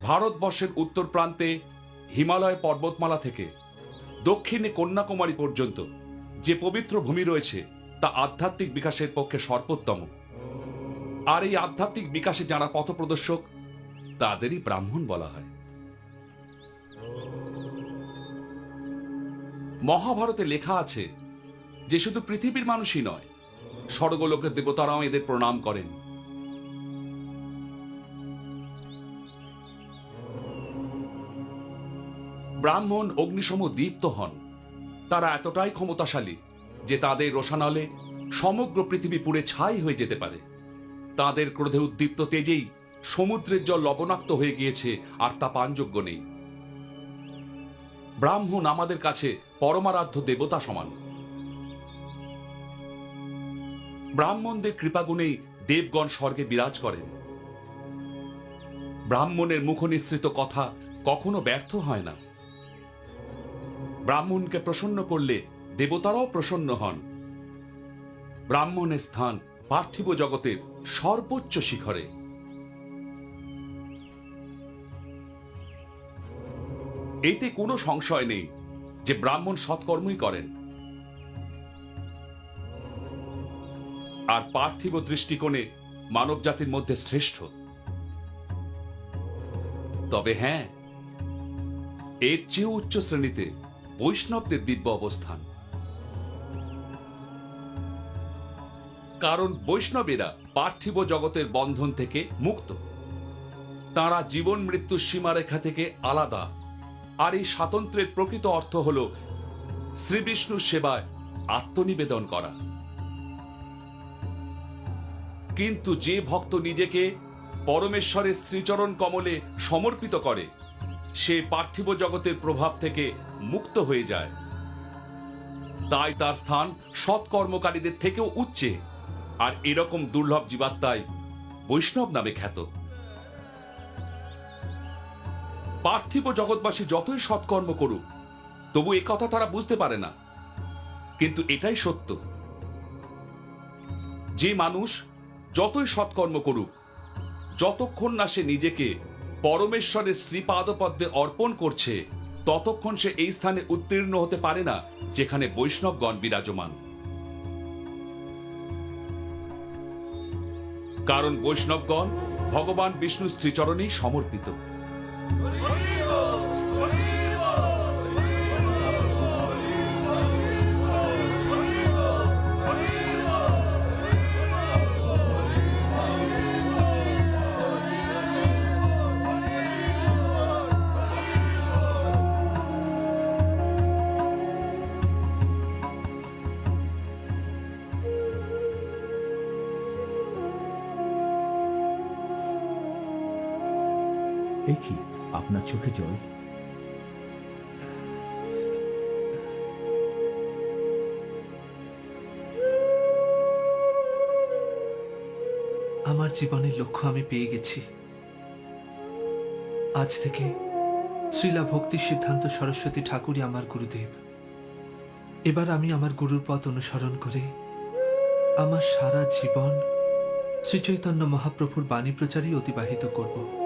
ভারতবর্ষের উত্তর প্রান্তে হিমালয় পর্বতমালা থেকে দক্ষিণে কন্যাকুমারী পর্যন্ত যে পবিত্র ভূমি রয়েছে তা আধ্যাত্মিক বিকাশের পক্ষে সর্বোত্তম। আর এই আধ্যাত্মিক বিকাশে যারা পথপ্রদর্শক, তাদেরই ব্রাহ্মণ বলা হয়। মহাভারতে লেখা আছে যে শুধু পৃথিবীর মানুষই নয়, স্বর্গলোকের দেবতারাও এদের প্রণাম করেন। ব্রাহ্মণ অগ্নিসম দীপ্ত হন। তারা এতটাই ক্ষমতাশালী যে তাদের রোশানলে সমগ্র পৃথিবী পুড়ে ছাই হয়ে যেতে পারে। তাদের ক্রোধে উদ্দীপ্ত তেজেই সমুদ্রের জল লবণাক্ত হয়ে গিয়েছে আর তা পানযোগ্য নেই। ব্রাহ্মণ আমাদের কাছে পরমারাধ্য দেবতা সমান। ব্রাহ্মণদের কৃপাগুণেই দেবগণ স্বর্গে বিরাজ করেন। ব্রাহ্মণের মুখনিসৃত কথা কখনো ব্যর্থ হয় না। ব্রাহ্মণকে প্রসন্ন করলে দেবতারাও প্রসন্ন হন। ব্রাহ্মণের স্থান পার্থিব জগতের সর্বোচ্চ শিখরে। এতে কোনো সংশয় নেই যে ব্রাহ্মণ সৎকর্মই করেন। আর পার্থিব দৃষ্টিকোণে মানবজাতির মধ্যে শ্রেষ্ঠ। তবে হ্যাঁ এর চেয়েও উচ্চ শ্রেণীতে বৈষ্ণবদের দিব্য অবস্থান। কারণ বৈষ্ণবেরা পার্থিব জগতের বন্ধন থেকে মুক্ত। তারা জীবন মৃত্যুর সীমারেখা থেকে আলাদা। আর এই স্বাতন্ত্রের প্রকৃত অর্থ হল শ্রীবিষ্ণুর সেবায় আত্মনিবেদন করা। কিন্তু যে ভক্ত নিজেকে পরমেশ্বরের শ্রীচরণ কমলে সমর্পিত করে সে পার্থিব জগতের প্রভাব থেকে মুক্ত হয়ে যায়। তাই তার স্থান সৎকর্মকারীদের থেকেও উচ্চে, আর এরকম দুর্লভ জীবাত্মায় বৈষ্ণব নামে খ্যাত। পার্থিব জগৎবাসী যতই সৎকর্ম করুক, তবু এ কথা তারা বুঝতে পারে না। কিন্তু এটাই সত্য। যে মানুষ যতই সৎকর্ম করুক, যতক্ষণ না সে নিজেকে পরমেশ্বরের শ্রীপাদপদ্মে অর্পণ করছে। ততক্ষণ সে এই স্থানে উত্তীর্ণ হতে পারে না, যেখানে বৈষ্ণবগণ বিরাজমান। কারণ বৈষ্ণবগণ ভগবান বিষ্ণুর শ্রীচরণেই সমর্পিত। কি? আপনার চোখে জল? আমার জীবনের লক্ষ্য আমি পেয়ে গেছি। আজ থেকে শ্রীলা ভক্তি সিদ্ধান্ত সরস্বতী ঠাকুরই আমার গুরুদেব। এবার আমি আমার গুরুর পথ অনুসরণ করে আমার সারা জীবন শ্রীচৈতন্য মহাপ্রভুর বাণী প্রচারেই অতিবাহিত করব।